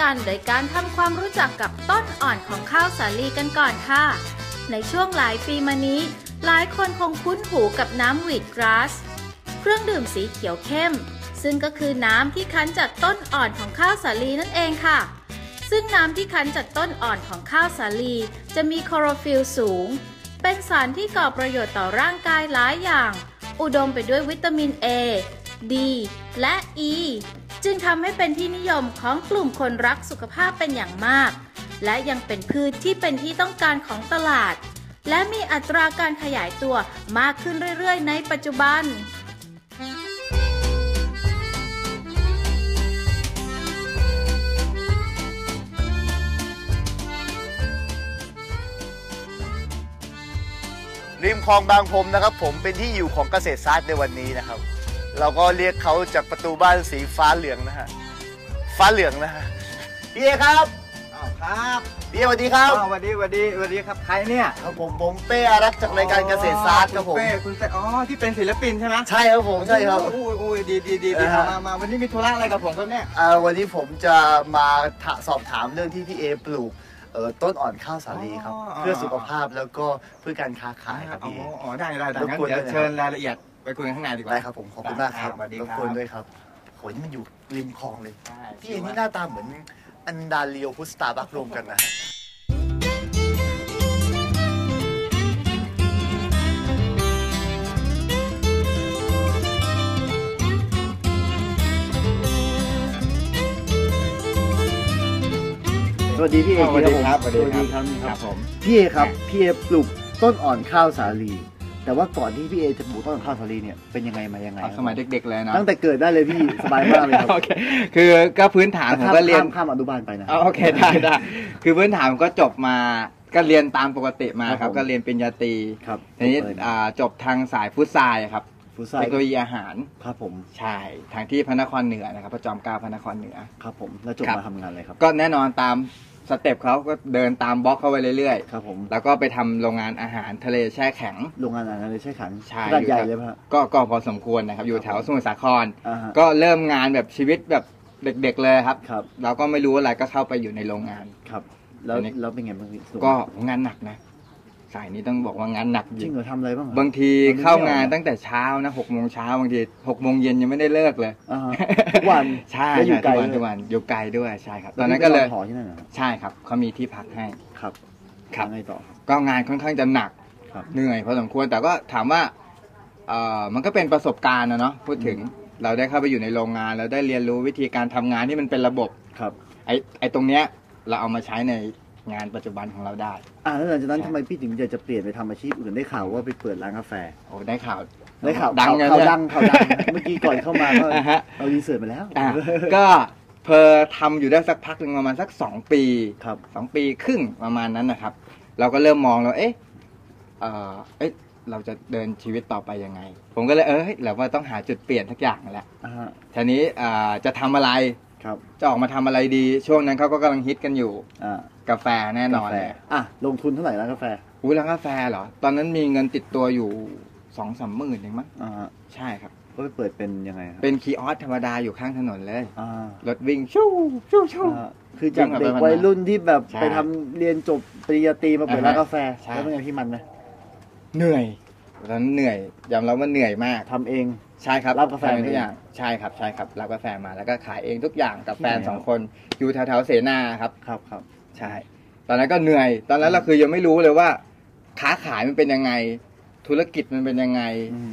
กันโดยการทำความรู้จักกับต้นอ่อนของข้าวสาลีกันก่อนค่ะ ในช่วงหลายปีมานี้ หลายคนคงคุ้นหูกับน้ำวีดกราส เครื่องดื่มสีเขียวเข้ม ซึ่งก็คือน้ำที่คั้นจากต้นอ่อนของข้าวสาลีนั่นเองค่ะ ซึ่งน้ำที่คั้นจากต้นอ่อนของข้าวสาลี จะมีคลอโรฟิลสูง เป็นสารที่ก่อประโยชน์ต่อร่างกายหลายอย่าง อุดมไปด้วยวิตามิน A D และ E จึงทำให้เป็นที่นิยมของกลุ่มคนรักสุขภาพเป็นอย่างมาก และยังเป็นพืชที่เป็นที่ต้องการของตลาด และมีอัตราการขยายตัวมากขึ้นเรื่อยๆ ในปัจจุบันริมคลองบางพรมนะครับ ผมเป็นที่อยู่ของเกษตรศาสตร์ในวันนี้นะครับ เราก็เรียกเขาจากประตูบ้านสีฟ้าเหลืองนะฮะ ฟ้าเหลืองนะฮะพี่เอครับอ้าวครับพี่เอสวัสดีครับอ้าวสวัสดีสวัสดีสวัสดีครับใครเนี่ยครับผมผมเป้อารักษ์จากรายการเกษตรศาสตร์ครับผมณเป้คุณเป้อ๋อที่เป็นศิลปินใช่ไหมใช่ครับผมใช่ครับ โอ้ยโอ้ยดีดีดีดีอ่าฮะ มามาวันนี้มีธุระอะไรกับผมครับเนี่ยอ่าวันนี้ผมจะมาถาสอบถามเรื่องที่พี่เอปลูกเอ่อต้นอ่อนข้าวสาลีครับ เพื่อสุขภาพแล้วก็เพื่อการค้าขายครับอ๋อพี่เอ อ๋อได้ได้ได้รบงั้นกวนเดี๋ยวด้วยนะครับ เชิญรายละเอียด ไปคุยกันข้างในดีกว่า ได้ครับผมขอบคุณมากครับสวัสดีรบครับกวนด้วยครับโหนี่มันอยู่ริมคลองเลยใช่พี่เอนี่หน้าตาเหมือนอันดาเลียวพุสตาบักรวมกันนะฮะสวัสดีพี่เอสวัสดีครับสวัสดีครับครับผม พี่เอครับพี่เอปลูกต้นอ่อนข้าวสาลี แต่ว่าก่อนที่พี่เอจะปลูกต้นอ่อนข้าวสาลีเนี่ยเป็นยังไงมายังไงเอาสมัยเด็กๆเลยนะตั้งแต่เกิดได้เลยพี่สบายมากเลยครับโอเคคือก็พื้นฐานผมข้ามก็เรียนข้ามข้ามอนุบาลไปนะอ๋อโอเคได้ได้คือพื้นฐานผมก็จบมาก็เรียนตามปกติมาครับครับผมก็เรียนปริญญาตรีครับทีนี้อ่าจบทางสายฟุตซายครับฟุตไซเทคโนโลยีอาหารครับผมใช่ทางที่พระนครเหนือนะครับพระจอมเกล้าพระนครเหนือครับผมแล้วจบครับมาทำงานอะไรครับ ก็แน่นอนตาม สเต็ปเขาก็เดินตามบล็อกเข้าไปเรื่อยครับผมๆ แล้วก็ไปทำโรงงานอาหารทะเลแช่แข็ง โรงงานอะไรใช่ขันใช่ขนาดใหญ่อยู่เลยป่ะฮะ ก็ก็พอสมควรนะครับ อยู่แถวสมุทรสาคร อ่าฮะ ก็เริ่มงานแบบชีวิตแบบเด็กๆเลยครับ ครับ เราก็ไม่รู้อะไรก็เข้าไปอยู่ในโรงงาน ครับ แล้วอันนี้ แล้วเป็นไงบ้างพี่สนุไหมก็งานหนักนะ สายนี้ต้องบอกว่างานหนักจริงเหรอทำอะไรบ้างเหรอบางทีเราไม่เข้างานเที่ยวเหรอตั้งแต่เช้านะหกโมงเช้าบางทีหกโมงเย็นยังไม่ได้เลิกเลยอ่าฮะทุกวันใช่แล้วอยู่ไกลทุกวันด้วยทุกวันอยู่ไกลด้วยใช่ครับตแวอนนั้นพี่ก็เลยไปนหอที่นั่นเหรอครับใช่ครับเขามีที่พักให้ครับครับยังไงต่อครับก็งานค่อนข้างจะหนักครับเหนื่อยพอสมควรแต่ก็ถามว่าเอ่อมันก็เป็นประสบการณ์นะเนาะพูดถึงเราได้เข้าไปอยู่ในโรงงานเราได้เรียนรู้วิธีการทำงานที่มันเป็นระบบครับไอ้ไอ้ตรงเนี้ยเราเอามาใช้ใน งานปัจจุบันของเราได้ อ่าแล้วหลังจากนั้นใช่ทำไมพี่ถึงอยากจะเปลี่ยนไปทำอาชีพอื่นได้ข่าวว่าไปเปิดร้านกาแฟ โอ้ได้ข่าวได้ข่าวดังไงข่าวเนี่ยดังข่าวดังเมื่อกี้ก่อนเข้ามาก็อ่าฮะเรารีเสิร์ชมาแล้วอะก็เพอทำอยู่ได้สักพักหนึ่งประมาณสักสองปีครับสองปีครึ่งประมาณนั้นนะครับ เราก็เริ่มมองแล้วเอ๊ะเอ่อเอ๊ะเราจะเดินชีวิตต่อไปยังไง ผมก็เลยเออเฮ้ยเราว่าต้องหาจุดเปลี่ยนทักอย่างแหละอ่าฮะทีนี้อ่าจะทำอะไร ครับจะออกมาทำอะไรดี ช่วงนั้นเขาก็กำลังฮิตกันอยู่ อ่ากาแฟแน่นอนกาแฟเลยอะลงทุนเท่าไหร่ร้านกาแฟอุ้ยร้านกาแฟเหรอ ตอนนั้นมีเงินติดตัวอยู่สองสามหมื่นเองมั้งอ่าฮะใช่ครับ ก็ไปเปิดเป็นยังไงครับเป็นคีย์ออสธรรมดาอยู่ข้างถนนเลย อ่ารถวิ่งชู่ชู่ชู่อ่าคือจากเด็กวิ่งแบบวัยรุ่นที่แบบใช่ไปทำเรียนจบปริญญาตรีมาเปิดอ่าฮะร้านกาแฟใช่ แล้วเป็นไงพี่มันไหมเหนื่อยตอนนั้นเหนื่อยยอมรับว่าเหนื่อยมาก ทำเอง ใช่ครับรับกาแฟทำเองทุกเองอย่างใช่ครับใช่ครับรับกาแฟมาแล้วก็ขายเองทุกอย่างกับแฟนที่ไหน สองคนอยู่แถวๆเสนาครับ ครับครับ ใช่ ตอนนั้นก็เหนื่อย ตอนนั้นเราคือยังไม่รู้เลยว่า ค้าขายมันเป็นยังไง ธุรกิจมันเป็นยังไงอืม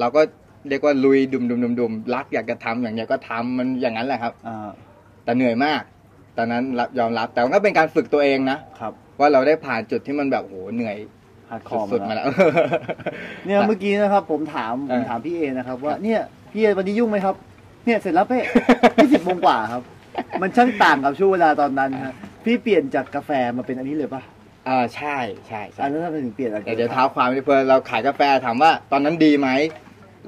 เราก็เรียกว่าลุยดุมดุมดุมดุมรักอยากจะทำอย่างเงี้ยก็ทำมันอย่างนั้นแหละครับ อ่า แต่เหนื่อยมาก ตอนนั้นรับยอมรับ แต่มันก็เป็นการฝึกตัวเองนะ ครับ ว่าเราได้ผ่านจุดที่มันแบบโหเหนื่อย ฮาร์ดคอร์สุดๆมามาแล้วแล้ว เนี่ยเมื่อกี้นะครับ ผมถามผเอมอถามพี่เอนะครับ ว่าเนี่ยพี่เอวันนี้ยุ่งไหมครับ เนี่ยเสร็จแล้วเป้ยี่สิบโมงกว่าครับ มันช่างต่างกับช่วงเวลาตอนนั้นฮะพี่เปลี่ยนจากกาแฟมาเป็นอันนี้เลยป่ะอ่าใช่ใช่ใช่อันนั้นทำไมถึงเปลี่ยนอะไรแต่เดี๋ยวเท้าความนิดเพื่อเราขายกาแฟถามว่า ตอนนั้นดีไหม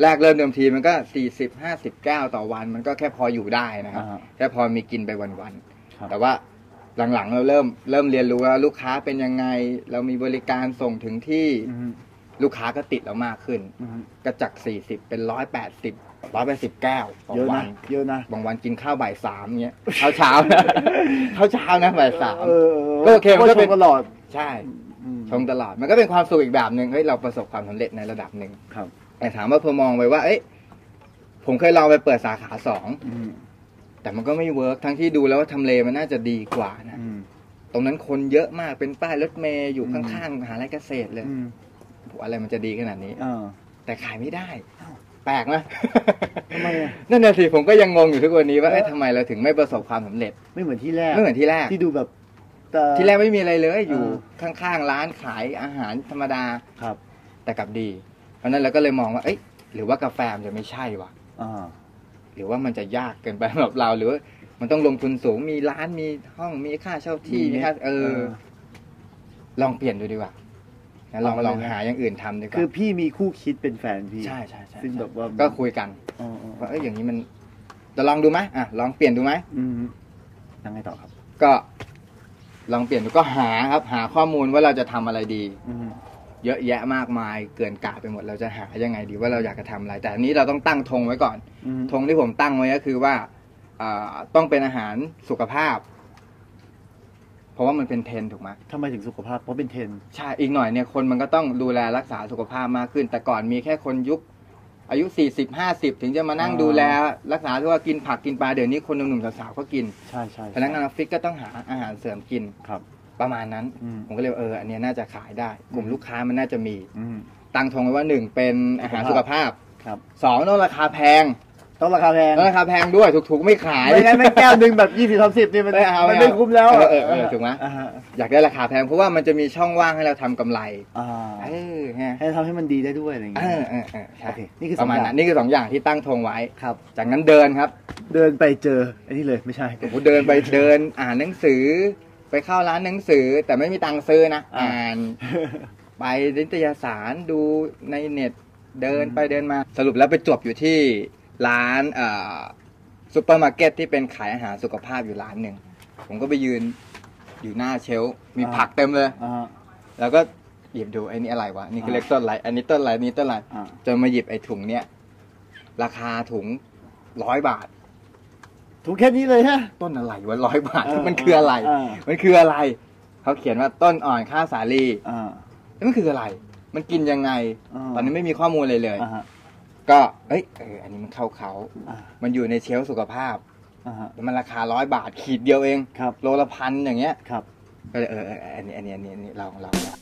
แรกเริ่มเดิมทีมันก็สี่สิบห้าสิบแก้วต่อวัน มันก็แค่พออยู่ได้นะครับอ่าฮะแค่พอมีกินไปวันครับๆแต่ว่า หลังๆ เราเริ่มเริ่มเรียนรู้ว่าลูกค้าเป็นยังไง เรามีบริการส่งถึงที่อืมลูกค้าก็ติดเรามากขึ้น อืมก็จาก 40 เป็น 180 180แก้วต่อเยอะวันะนเยอะนะบางวันกินข้าวบ่ายสามเงี้ยเช้าเช้าๆนะ เช้าเช้าๆนะบ่ายสาม เออก็โอเคมันก็เป็นชงตลอดใช่ อืมชงตลอดมันก็เป็นความสุขอีกแบบหนึ่งเฮ้ยเราประสบความสำเร็จในระดับหนึ่งครับแต่ถามว่าพอมองไปว่า เอ้ยผมเคยลองไปเปิดสาขาสองอืม แต่มันก็ไม่เวิร์กทั้งที่ดูแล้วว่าทำเลมันน่าจะดีกว่านะอืมตรงนั้นคนเยอะมากเป็นป้ายรถเมย์อยู่อืมข้างๆมหาลัยเกษตรเลยอืมโหอะไรมันจะดีขนาดนี้อ่าแต่ขายไม่ได้ แปลกนะทำไมอะนั่นน่ะสิผมก็ยังงงอยู่ทุกวันนี้ว่าเออเอ๊ะทำไมเราถึงไม่ประสบความสำเร็จ ไม่เหมือนที่แรกไม่เหมือนที่แรกที่ดูแบบแต่ที่แรกไม่มีอะไรเลยอยู่เออข้างๆร้านขายอาหารธรรมดาครับ แต่กลับดี เพราะฉะนั้นเราก็เลยมองว่า เอ๊ะหรือว่ากาแฟมันจะไม่ใช่วะอ่าห รือว่ามันจะยากเกินไปสำหรับเราหรือว่ามันต้องลงทุนสูงมีร้านมีห้องมีค่าเช่าที่มีค่าเออ ลองเปลี่ยนดูดีกว่านะลองเอาเลยนะลองหาอย่างอื่นทำดีกว่าคือพี่มีคู่คิดเป็นแฟนพี่ใช่ใช่ใช่ซึ่งแบบว่าก็คุยกันอ๋ออ๋อว่าเอ้ยอย่างนี้มันจะลองดูไหมอะลองเปลี่ยนดูไหมอืมยังไงต่อครับ ก็ลองเปลี่ยนดูก็หาครับ หาข้อมูลว่าเราจะทำอะไรดีอืม เยอะแยะมากมายเกินกะไปหมดเราจะหายังไงดีว่าเราอยากจะทำอะไร แต่อันนี้เราต้องตั้งธงไว้ก่อนอืมธงที่ผมตั้งไว้ก็คือว่าอ่าต้องเป็นอาหารสุขภาพ เพราะว่ามันเป็นเทรนด์ถูกไหมทำไมถึงสุขภาพเพราะเป็นเทรนด์ใช่อีกหน่อยเนี่ยคนมันก็ต้องดูแลรักษาสุขภาพมากขึ้น แต่ก่อนมีแค่คนยุคอายุ 40 50 ถึงจะมานั่งดูแล รักษาที่ว่ากินผักกินปลาเดี๋ยวนี้คนหนุ่มๆสาวๆก็กิน ใช่ใช่พนักงานออฟฟิศก็ต้องหาอาหารเสริมกินครับ ประมาณนั้นอืมผมก็เลยว่าเอออันเนี้ยน่าจะขายได้ กลุ่มลูกค้ามันน่าจะมีอืมตั้งธงไว้ว่าหนึ่งเป็นอาหารสุขภาพครับสองต้องราคาแพงต้องราคาแพงต้องราคาแพงด้วยถูกๆไม่ขายไม่งั้นไม่แก้วหนึ่งแบบยี่สิบสามสิบนี่มันไม่เอามันไม่ไม่เอาคุ้มแล้วเออเออเออถูกไหมอ่าฮะอยากได้ราคาแพงเพราะว่ามันจะมีช่องว่างให้เราทำกำไรอ่าเออฮะให้ทำให้มันดีได้ด้วยอะไรอย่างเอเงี้ยอเออเออใช่โอเคนี่คือประมาณสองอย่างนั้นนี่คือสองอย่างที่ตั้งธงไว้ครับ จากนั้นเดินครับ เดินไปเจออันนี้เลยไม่ใช่โอ้โหเดินไปเดินอ่านหนังสือ ไปเข้าร้านหนังสือแต่ไม่มีตังค์ซื้อนะอ่าอ่าน ไปนิตยสารดูในเน็ตเดินไปเดินมา สรุปแล้วไปจบอยู่ที่ร้านเอ่อซูเปอร์มาร์เก็ตที่เป็นขายอาหารสุขภาพอยู่ร้านหนึ่ง ผมก็ไปยืนอยู่หน้าเชลฟ์มีผักเต็มเลย อ่า แล้วก็หยิบดูไอ้นี่อะไรวะ นี่คืออ่าเล็กต้นอะไร อันนี้ต้นอะไรอันนี่ต้นอะไร อ่า จนมาหยิบไอ้ถุงเนี้ยราคาถุงร้อยบาท ถูกแค่นี้เลยฮะ ต้นอะไรวะร้อยบาทเออมันคืออะไร เออ มันคืออะไร เขาเขียนว่าต้นอ่อนข้าวสาลีอ่าเอ้ยมันคืออะไร มันกินยังไงอ่าตอนนี้ไม่มีข้อมูลเลยเลย อ่าฮะก็เอ้ยเอออันนี้มันเข้าเขา อ่ามันอยู่ในเชลฟ์สุขภาพ อ่าฮะแล้วมันราคาร้อยบาทขีดเดียวเอง ครับโลละพันอย่างเงี้ย ครับ ก็เลยเออเออเอออันนี้อันนี้อันนี้อันนี้ลองลองลอง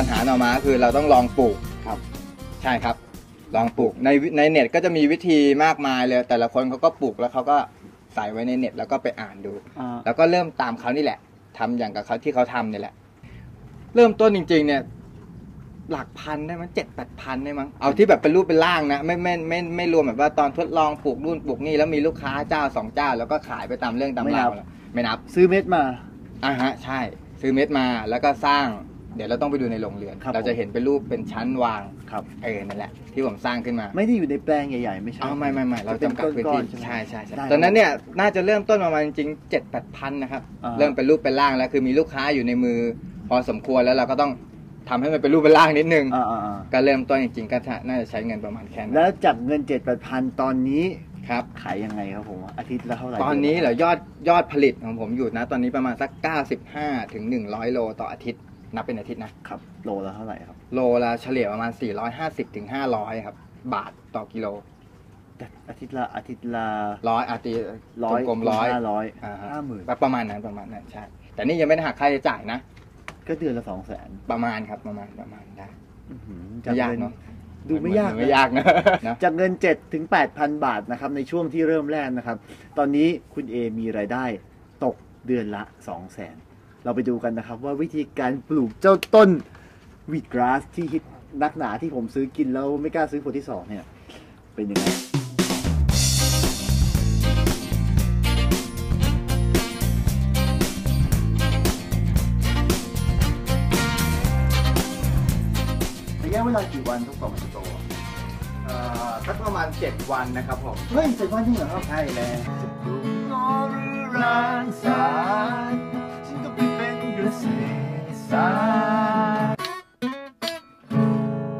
ปัญหาต่อมาคือเราต้องลองปลูกครับ ใช่ครับ ลองปลูกในวิในเน็ตก็จะมีวิธีมากมายเลย แต่ละคนเขาก็ปลูกแล้วเขาก็ใส่ไว้ในเน็ตแล้วก็ไปอ่านดู อ่า แล้วก็เริ่มตามเขานี่แหละทำอย่างกับเขาที่เขาทำนี่แหละ เริ่มต้นจริง ๆ เนี่ย หลักพันได้มั้งเจ็ดแปดพันได้มั้งเอาที่แบบเป็นรูปเป็นร่างนะไม่ไม่ไม่ไม่ไม่รวมแบบว่าตอนทดลองปลูกนู่นปลูกนี่แล้วมีลูกค้าเจ้าสองเจ้า แล้วก็ขายไปตามเรื่องตามราวแล้วไม่นับ ซื้อเม็ดมา อะฮะใช่ ซื้อเม็ดมาแล้วก็สร้าง เดี๋ยวเราต้องไปดูในโรงเรือน ครับ เราจะเห็นเป็นรูปเป็นชั้นวางครับ เออนั่นแหละที่ผมสร้างขึ้นมาไม่ได้อยู่ในแปลงใหญ่ๆ ไม่ใช่อ้าวไม่ไม่ไม่เราจำกัดพื้นที่เป็นก้อนๆใช่ใช่ใช่ได้ตอนนั้นเนี่ยน่าจะเริ่มต้นประมาณจริงเจ็ดแปดพันนะครับอ่า เริ่มเป็นรูปเป็นร่างแล้วคือมีลูกค้าอยู่ในมือ พอสมควรแล้วเราก็ต้องทำให้มันเป็นรูปเป็นร่างนิดนึง อ่าอ่าอ่าก็เริ่มต้นจริงๆก็น่าจะใช้เงินประมาณแค่นั้แล้นวจากเงินเจ็ดแปดพันตอนนี้ครับ ขายยังไงครับผม อาทิตย์ละเท่าไหร่ตอนนี้เหรอยอดยอดผลิตของผมอยู่นะ ตอนนี้ประมาณสัก 95ถึง100 โลต่ออาทิตย์ นับเป็นอาทิตย์นะครับ โลละเท่าไหร่ครับ โลละเฉลี่ยประมาณ 450ถึง500 ครับ บาทต่อกิโลแต่อาทิตย์ละอาทิตย์ละร้อยอาทิตย์ร้อยกลมๆร้อยห้าร้อยอ่าฮะห้าหมื่นประมาณนั้นประมาณนั้นใช่ แต่นี่ยังไม่ได้หักค่าใช้จ่ายนะ ก็เดือนละสองแสนประมาณครับประมาณประมาณได้จากไม่ยากเงินเนาะดูไม่ยากเหอนไม่ยากนะนะจากเงิน7ถึง8,000บาทนะครับในช่วงที่เริ่มแรกนะครับ ตอนนี้คุณเอมีรายได้ตกเดือนละ2 0 0 0 0 0 เราไปดูกันนะครับ ว่าวิธีการปลูกเจ้าต้นวีดกราสที่ฮิตนักหนาที่ผมซื้อกินแล้วไม่กล้าซื้อคนที่สองเนี่ยเป็นยังไงพวลากี่วันทุกกล่องมันจะโตอะเอ่อสักประมาณ 7 วันนะครับผมเฮ้ยเจ็ดวันจริงเหรอครับใช่แล้วปรุงงอหรือรางสาร the sweet.